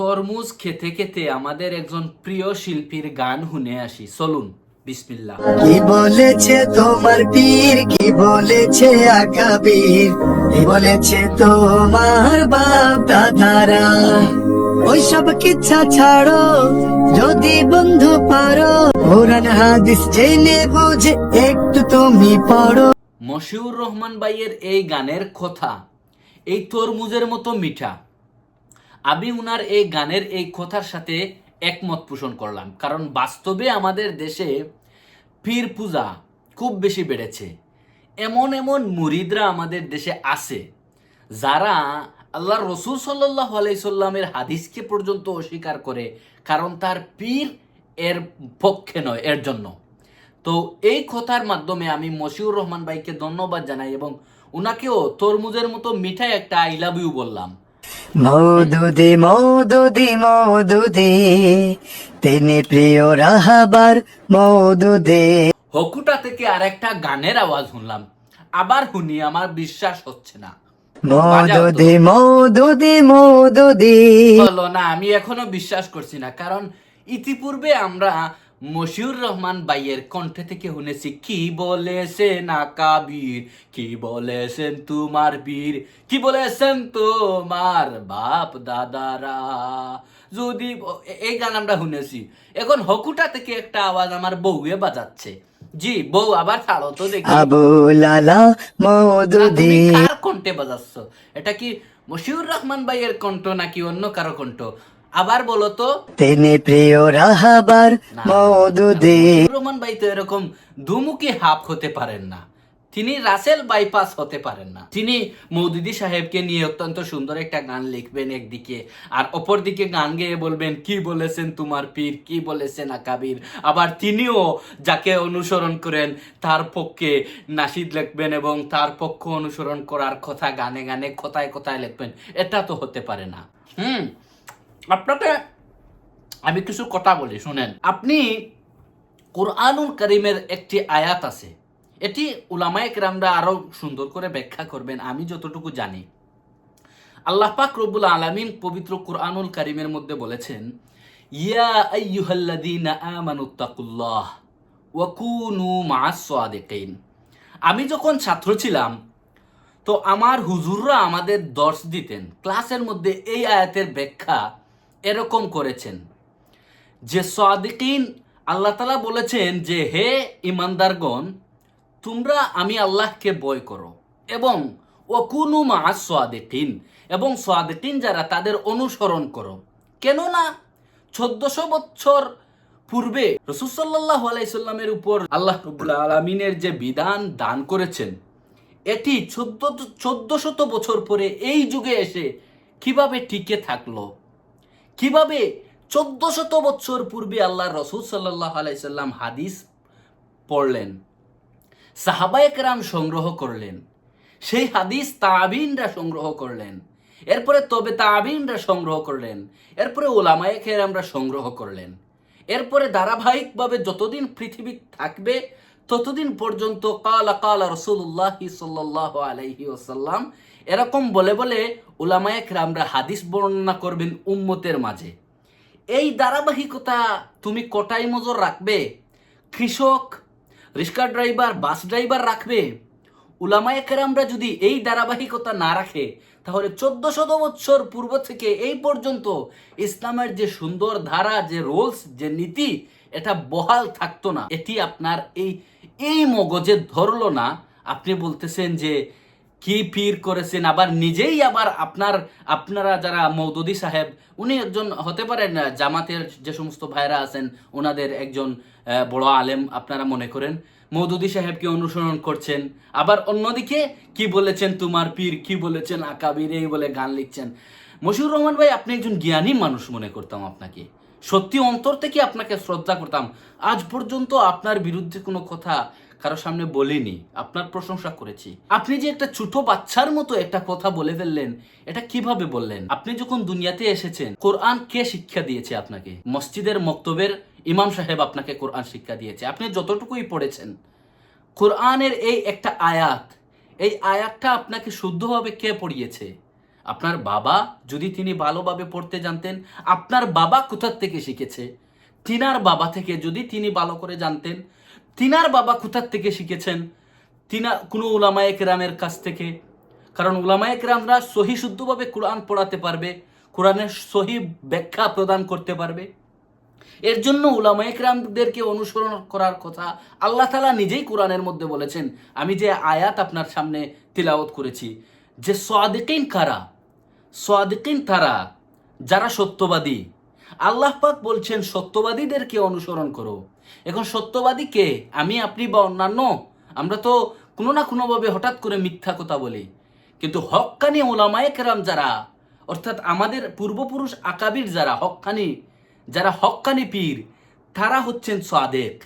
তরমুজ খেতে খেতে আমাদের একজন প্রিয় শিল্পীর গান শুনে আসি। চলুন বিসমিল্লাহ। কি বলেছে তোমার পীর? কি বলেছে আকাবীর কি বলেছে তোমার বাপ দাদারা? ওইসব কিচ্ছা ছাড়ো যদি বন্ধু পারো। কোরআন হাদিস জেনে বুঝে একটু তুমি পড়ো। মশিউর রহমান ভাইয়ের এই গানের কথা এই তরমুজের মতো মিঠা। আমি উনার এই গানের এই কথার সাথে একমত পোষণ করলাম। কারণ বাস্তবে আমাদের দেশে পীর পূজা খুব বেশি বেড়েছে। এমন এমন মুরিদরা আমাদের দেশে আছে, যারা আল্লাহ রসুল সাল্লাহ আলাইসাল্লামের হাদিসকে পর্যন্ত অস্বীকার করে, কারণ তার পীর এর পক্ষে নয়, এর জন্য। তো এই কথার মাধ্যমে আমি মশিউর রহমান ভাইকে ধন্যবাদ জানাই এবং ওনাকেও তরমুজের মতো মিঠাই একটা আই লাভ ইউ বললাম। মৌদুদি মৌদুদি মৌদুদি তিনি প্রিয় রাহাবার মৌদুদে হকুটা থেকে আরেকটা গানের আওয়াজ শুনলাম। আবার শুনি আমার বিশ্বাস হচ্ছে না। মৌদুদি মৌদুদি মৌদুদি হলো না আমি এখনও বিশ্বাস করছি না কারণ ইতিপূর্বে আমরা মশিউর রহমান বাইয়ের কণ্ঠে থেকে শুনেছি কি বলেছেন আকাবীর? কি বলেছেন তোমার বীর? কি বলেছেন তোমার বাপ দাদারা? যদি এই গান আমরা শুনেছি এখন হকুটা থেকে একটা আওয়াজ আমার বউয়ে বাজাচ্ছে। জি বউ আবার ছাড়ো তো দেখি। আবু লালা মৌদুদি তুমি কার কণ্ঠে বাজাচ্ছ? এটা কি মশিউর রহমান ভাইয়ের কণ্ঠ নাকি অন্য কারও কণ্ঠ? আবার বলো তো। তিনি প্রিয় রাহাবার না, মৌদুদি রহমান ভাই তো এরকম দুমুখী হাফ হতে পারেন না। তিনি রাসেল বাইপাস হতে পারেন না। তিনি মৌদুদি সাহেবকে নিয়ে অত্যন্ত সুন্দর একটা গান লিখবেন একদিকে আর অপর দিকে গান গেয়ে বলবেন কি বলেছেন তোমার পীর? কি বলেছেন আকাবির? আবার তিনিও যাকে অনুসরণ করেন তার পক্ষে নাসিদ লিখবেন এবং তার পক্ষ অনুসরণ করার কথা গানে গানে কথায় কথায় লিখবেন এটা তো হতে পারে না। হুম। আপনাকে আমি কিছু কথা বলি, শুনেন। আপনি কোরআনুল করিমের একটি আয়াত আছে। এটি উলামায়ে কেরামরা আরও সুন্দর করে ব্যাখ্যা করবেন, আমি যতটুকু জানি। আল্লাহ পাক রব্বুল আলামিন পবিত্র কোরআনুল কারিমের মধ্যে বলেছেন, ইয়া আইয়ুহাল্লাযীনা আমানুত্তাকুল্লাহ ওয়া কুনু মা'আস সাদিকিন। আমি যখন ছাত্র ছিলাম, তো আমার হুজুররা আমাদের দর্শ দিতেন। ক্লাসের মধ্যে এই আয়াতের ব্যাখ্যা এরকম করেছেন। যে সাদিকিন আল্লাহ তালা বলেছেন যে, হে ইমানদারগণ তোমরা আমি আল্লাহকে বয় করো এবং ওকুনু মা সাদিকিন এবং সাদিকিন যারা তাদের অনুসরণ করো। কেননা চোদ্দশো বছর পূর্বে রসুসাল্লাহ আলাইসাল্লামের উপর আল্লাহ রবুল্লা আলমিনের যে বিধান দান করেছেন, এটি চোদ্দ চোদ্দশত বছর পরে এই যুগে এসে কীভাবে টিকে থাকল? কীভাবে চোদ্দ শত বছর পূর্বে আল্লাহ রসুল সাল্লাহ আলাইসাল্লাম হাদিস পড়লেন সাহাবায়করাম সংগ্রহ করলেন, সেই হাদিস তাবিনরা সংগ্রহ করলেন, এরপরে তবে তাবিনরা সংগ্রহ করলেন, এরপরে ওলামায়ে আমরা সংগ্রহ করলেন, এরপরে ধারাবাহিকভাবে যতদিন পৃথিবী থাকবে, ততদিন পর্যন্ত কালা কালা রসুল্লাহ সাল্লাহ আলাইহি ওসাল্লাম এরকম বলে বলে ওলামায়ে আমরা হাদিস বর্ণনা করবেন উম্মতের মাঝে। এই ধারাবাহিকতা তুমি কটাই নজর রাখবে? কৃষক, রিক্সা ড্রাইভার, বাস ড্রাইভার রাখবে? উলামায়ে কেরামরা যদি এই ধারাবাহিকতা না রাখে, তাহলে চোদ্দ শত বৎসর পূর্ব থেকে এই পর্যন্ত ইসলামের যে সুন্দর ধারা, যে রোলস, যে নীতি, এটা বহাল থাকতো না। এটি আপনার এই এই মগজে ধরলো না। আপনি বলতেছেন যে কি পীর করেছেন? আবার নিজেই আবার আপনার, আপনারা যারা মৌদুদি সাহেব, উনি একজন হতে পারেন জামাতের যে সমস্ত ভাইরা আছেন ওনাদের একজন বড় আলেম আপনারা মনে করেন। মৌদুদি সাহেবকে অনুসরণ করছেন। আবার অন্যদিকে কি বলেছেন তোমার পীর? কি বলেছেন? আকাবির এই বলে গান লিখছেন। মশিউর রহমান ভাই, আপনি একজন জ্ঞানী মানুষ মনে করতাম আপনাকে। সত্যি অন্তর থেকে আপনাকে শ্রদ্ধা করতাম। আজ পর্যন্ত আপনার বিরুদ্ধে কোনো কথা কারও সামনে বলিনি, আপনার প্রশংসা করেছি। আপনি যে একটা ছোট বাচ্চার মতো একটা কথা বলে ফেললেন, এটা কীভাবে বললেন? আপনি যখন দুনিয়াতে এসেছেন, কোরআন কে শিক্ষা দিয়েছে আপনাকে? মসজিদের মক্তবের ইমাম সাহেব আপনাকে কোরআন শিক্ষা দিয়েছে। আপনি যতটুকুই পড়েছেন, কোরআনের এই একটা আয়াত, এই আয়াতটা আপনাকে শুদ্ধভাবে কে পড়িয়েছে? আপনার বাবা যদি তিনি ভালোভাবে পড়তে জানতেন, আপনার বাবা কোথার থেকে শিখেছে? তিনার বাবা থেকে যদি তিনি ভালো করে জানতেন তিনার বাবা কোথার থেকে শিখেছেন? তিনা কোনো উলামায়ে কেরামের কাছ থেকে। কারণ উলামায়ে কেরামরা সহি শুদ্ধভাবে কোরআন পড়াতে পারবে কোরআনের সহি ব্যাখ্যা প্রদান করতে পারবে। এর জন্য উলামায়ে কেরামদেরকে অনুসরণ করার কথা আল্লাহ তালা নিজেই কোরআনের মধ্যে বলেছেন। আমি যে আয়াত আপনার সামনে তিলাওত করেছি, যে সাদিকিন কারা? সাদিকিন তারা, যারা সত্যবাদী। আল্লাহ পাক বলছেন, সত্যবাদীদেরকে অনুসরণ করো। এখন সত্যবাদী কে? আমি, আপনি বা অন্যান্য? আমরা তো কোনো না কোনোভাবে হঠাৎ করে মিথ্যা কথা বলি। কিন্তু হক্কানি ওলামায়ে কেরাম যারা, অর্থাৎ আমাদের পূর্বপুরুষ আকাবির যারা হক্কানি যারা হক্কানি পীর, তারা হচ্ছেন সাদেক।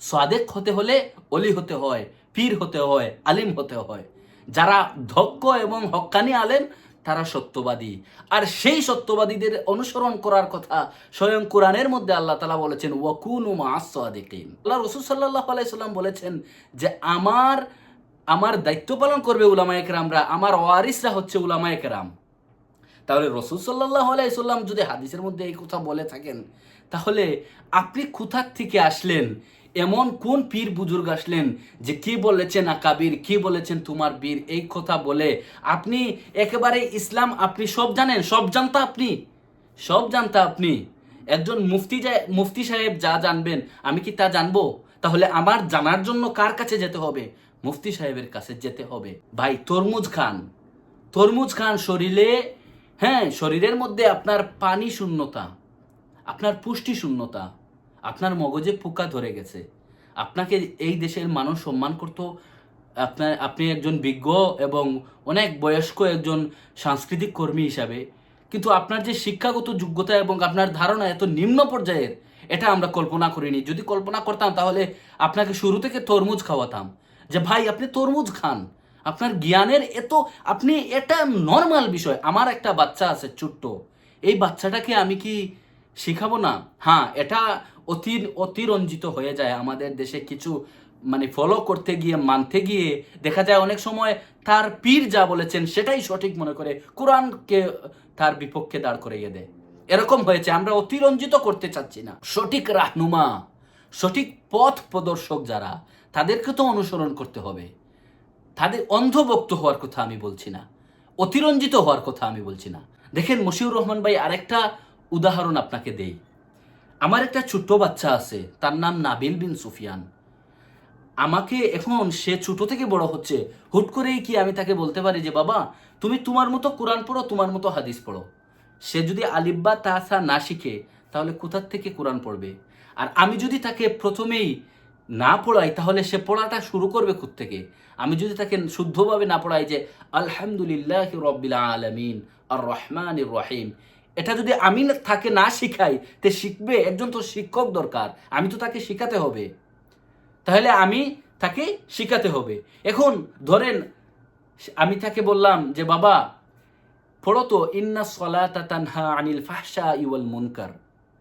সাদেক হতে হলে অলি হতে হয়, পীর হতে হয়, আলিম হতে হয়। যারা ধক্য এবং হক্কানি আলেম তারা সত্যবাদী। আর সেই সত্যবাদীদের অনুসরণ করার কথা স্বয়ং কোরআনের মধ্যে আল্লাহ তালা বলেছেন, ওয়াকুন ও মাসাদিকিন আল্লাহ রসুল সাল্লাহ আলাইসাল্লাম বলেছেন যে, আমার আমার দায়িত্ব পালন করবে উলামায়ে কেরামরা, আমার ওয়ারিসরা হচ্ছে উলামায়ে কেরাম। তাহলে রসুল সাল্লাহ আলাইসাল্লাম যদি হাদিসের মধ্যে এই কথা বলে থাকেন, তাহলে আপনি কোথার থেকে আসলেন? এমন কোন পীর বুজুর্গ আসলেন যে কি বলেছেন আকাবির কি বলেছেন তোমার বীর, এই কথা বলে আপনি একেবারে ইসলাম আপনি সব জানেন, সব জানতা আপনি? সব জানতা আপনি? একজন মুফতি মুফতি সাহেব যা জানবেন, আমি কি তা জানব? তাহলে আমার জানার জন্য কার কাছে যেতে হবে? মুফতি সাহেবের কাছে যেতে হবে। ভাই, তরমুজ খান। তরমুজ খান শরীরে হ্যাঁ শরীরের মধ্যে আপনার পানি শূন্যতা, আপনার পুষ্টি শূন্যতা আপনার মগজে পোকা ধরে গেছে। আপনাকে এই দেশের মানুষ সম্মান করতো। আপনার আপনি একজন বিজ্ঞ এবং অনেক বয়স্ক একজন সাংস্কৃতিক কর্মী হিসাবে। কিন্তু আপনার যে শিক্ষাগত যোগ্যতা এবং আপনার ধারণা এত নিম্ন পর্যায়ের, এটা আমরা কল্পনা করিনি। যদি কল্পনা করতাম তাহলে আপনাকে শুরু থেকে তরমুজ খাওয়াতাম। যে ভাই, আপনি তরমুজ খান। আপনার জ্ঞানের এত, আপনি এটা নর্মাল বিষয়। আমার একটা বাচ্চা আছে ছোট্ট। এই বাচ্চাটাকে আমি কি শিখাবো না? হ্যাঁ এটা অতি অতিরঞ্জিত হয়ে যায় আমাদের দেশে কিছু মানে ফলো করতে গিয়ে, মানতে গিয়ে। দেখা যায় অনেক সময় তার পীর যা বলেছেন সেটাই সঠিক মনে করে, কোরআনকে তার বিপক্ষে দাঁড় করিয়ে দেয়। এরকম হয়েছে, আমরা অতিরঞ্জিত করতে চাচ্ছি না। সঠিক রাহনুমা, সঠিক পথ প্রদর্শক যারা, তাদেরকে তো অনুসরণ করতে হবে। তাদের অন্ধভক্ত হওয়ার কথা আমি বলছি না। অতিরঞ্জিত হওয়ার কথা আমি বলছি না। দেখেন মশিউর রহমান ভাই, আরেকটা উদাহরণ আপনাকে দেই। আমার একটা ছোট্ট বাচ্চা আছে, তার নাম নাবিল বিন সুফিয়ান। আমাকে এখন সে ছোট থেকে বড় হচ্ছে, হুট করেই কি আমি তাকে বলতে পারি যে, বাবা, তুমি তোমার মতো কোরআন পড়ো, তোমার মতো হাদিস পড়ো। সে যদি আলিব্বা তাসা না শিখে, তাহলে কোথার থেকে কোরআন পড়বে? আর আমি যদি তাকে প্রথমেই না পড়াই, তাহলে সে পড়াটা শুরু করবে থেকে। আমি যদি তাকে শুদ্ধভাবে না পড়াই যে, আলহামদুলিল্লাহ রব্বিল আলমিন, আর রহমান রহিম। এটা যদি আমি তাকে না শিখাই, তে শিখবে, একজন তো শিক্ষক দরকার। আমি তো তাকে শিখাতে হবে। তাহলে আমি তাকে শিখাতে হবে। এখন ধরেন, আমি তাকে বললাম যে, বাবা, পড়ো তো, ইন্না সলাতা তানহা আনিল ফাহশা ইওয়াল মুনকার।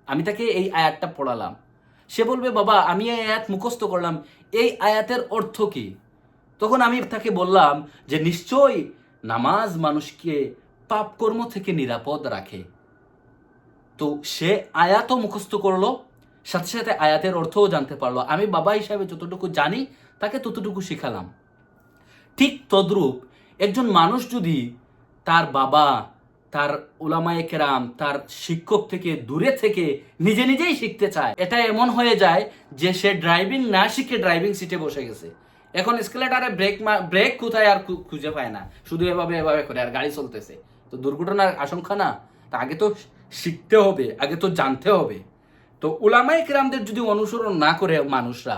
আমি তাকে এই আয়াতটা পড়ালাম। সে বলবে, বাবা, আমি এই আয়াত মুখস্থ করলাম। এই আয়াতের অর্থ কি? তখন আমি তাকে বললাম যে, নিশ্চয়ই নামাজ মানুষকে পাপকর্ম থেকে নিরাপদ রাখে। তো সে আয়াতও মুখস্থ করল, সাথে সাথে আয়াতের অর্থও জানতে পারল। আমি বাবা হিসাবে যতটুকু জানি, তাকে ততটুকু শিখালাম। ঠিক তদ্রূপ একজন মানুষ যদি তার বাবা, তার ওলামায়ে কেরাম, তার শিক্ষক থেকে দূরে থেকে নিজে নিজেই শিখতে চায়, এটা এমন হয়ে যায় যে সে ড্রাইভিং না শিখে ড্রাইভিং সিটে বসে গেছে। এখন স্কেলেটারে ব্রেক ব্রেক কোথায় আর খুঁজে পায় না। শুধু এভাবে এভাবে করে আর গাড়ি চলতেছে। তো দুর্ঘটনার আশঙ্কা না? তা আগে তো শিখতে হবে, আগে তো জানতে হবে। তো উলামায়ে কেরামদের যদি অনুসরণ না করে মানুষরা,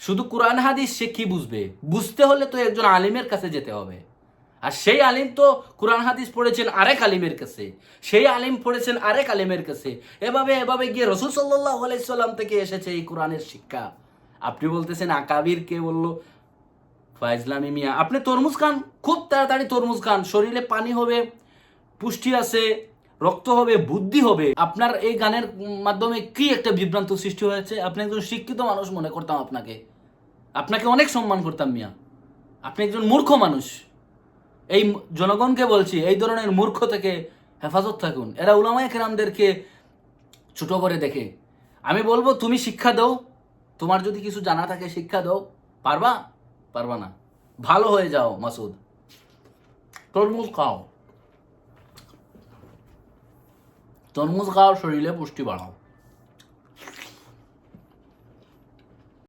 শুধু কোরআন, হাদিস সে কি বুঝবে? বুঝতে হলে তো একজন আলিমের কাছে যেতে হবে। আর সেই আলিম তো কোরআন, হাদিস পড়েছেন আরেক আলিমের কাছে, সেই আলিম পড়েছেন আরেক আলিমের কাছে। এভাবে এভাবে গিয়ে রসুল সাল্লাহ আলাইসাল্লাম থেকে এসেছে এই কোরআনের শিক্ষা। আপনি বলতেছেন, আকাবির কে বলল? ফাইজলামি মিয়া। আপনি তরমুজ খান, খুব তাড়াতাড়ি তরমুজ খান। শরীরে পানি হবে, পুষ্টি আছে রক্ত হবে, বুদ্ধি হবে। আপনার এই গানের মাধ্যমে কি একটা বিভ্রান্ত সৃষ্টি হয়েছে? আপনি একজন শিক্ষিত মানুষ মনে করতাম আপনাকে। আপনাকে অনেক সম্মান করতাম, মিয়া। আপনি একজন মূর্খ মানুষ। এই জনগণকে বলছি, এই ধরনের মূর্খ থেকে হেফাজত থাকুন। এরা উলামায়ে কেরামদেরকে ছোট করে দেখে। আমি বলব, তুমি শিক্ষা দাও। তোমার যদি কিছু জানা থাকে, শিক্ষা দাও। পারবা? পারবা না। ভালো হয়ে যাও, মাসুদ। তরমুজ খাও। তরমুজ খাও শরীরে পুষ্টি বাড়াও।